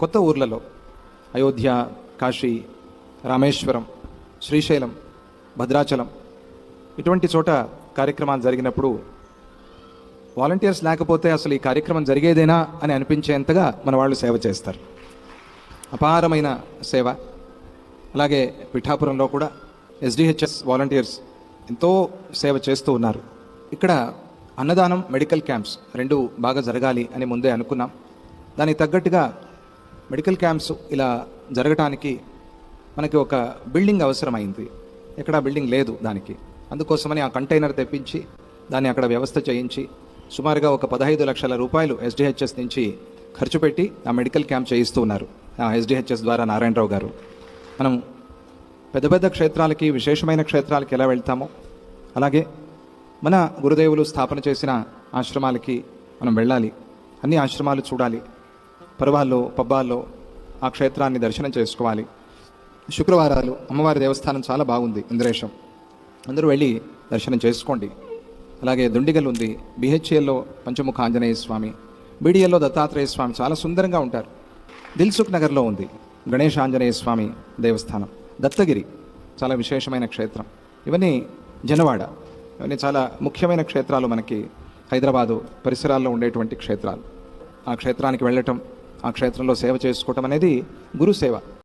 కొత్త ఊర్లలో అయోధ్య కాశీ రామేశ్వరం శ్రీశైలం భద్రాచలం ఇటువంటి చోట కార్యక్రమాలు జరిగినప్పుడు వాలంటీర్స్ లేకపోతే అసలు ఈ కార్యక్రమం జరిగేదేనా అని అనిపించేంతగా మన వాళ్ళు సేవ చేస్తారు. అపారమైన సేవ. అలాగే పిఠాపురంలో కూడా ఎస్డిహెచ్ఎస్ వాలంటీర్స్ ఎంతో సేవ చేస్తూ ఉన్నారు. ఇక్కడ అన్నదానం మెడికల్ క్యాంప్స్ రెండు బాగా జరగాలి అని ముందే అనుకున్నాం. దానికి తగ్గట్టుగా మెడికల్ క్యాంప్స్ ఇలా జరగటానికి మనకి ఒక బిల్డింగ్ అవసరమైంది. ఎక్కడ బిల్డింగ్ లేదు దానికి. అందుకోసమని ఆ కంటైనర్ తెప్పించి దాన్ని అక్కడ వ్యవస్థ చేయించి సుమారుగా ఒక పదహైదు లక్షల రూపాయలు ఎస్డిహెచ్ఎస్ నుంచి ఖర్చు పెట్టి ఆ మెడికల్ క్యాంప్ చేయిస్తూ ఉన్నారు ఆ ఎస్డిహెచ్ఎస్ ద్వారా నారాయణరావు గారు. మనం పెద్ద పెద్ద క్షేత్రాలకి విశేషమైన క్షేత్రాలకి ఎలా వెళ్తామో అలాగే మన గురుదేవులు స్థాపన చేసిన ఆశ్రమాలకి మనం వెళ్ళాలి. అన్ని ఆశ్రమాలు చూడాలి. పర్వాల్లో పబ్బాల్లో ఆ క్షేత్రాన్ని దర్శనం చేసుకోవాలి. శుక్రవారాలు అమ్మవారి దేవస్థానం చాలా బాగుంది ఇంద్రేశం. అందరూ వెళ్ళి దర్శనం చేసుకోండి. అలాగే దుండిగల్ ఉంది బిహెచ్ఎల్లో పంచముఖ ఆంజనేయ స్వామి బీడిఎల్లో దత్తాత్రేయ స్వామి చాలా సుందరంగా ఉంటారు. దిల్సుఖ్ నగర్లో ఉంది గణేష్ ఆంజనేయ స్వామి దేవస్థానం. దత్తగిరి చాలా విశేషమైన క్షేత్రం. ఇవన్నీ జనవాడ. ఇవన్నీ చాలా ముఖ్యమైన క్షేత్రాలు మనకి హైదరాబాదు పరిసరాల్లో ఉండేటువంటి క్షేత్రాలు. ఆ క్షేత్రానికి వెళ్ళటం ఆ క్షేత్రంలో సేవ చేసుకోవటం అనేది గురుసేవ.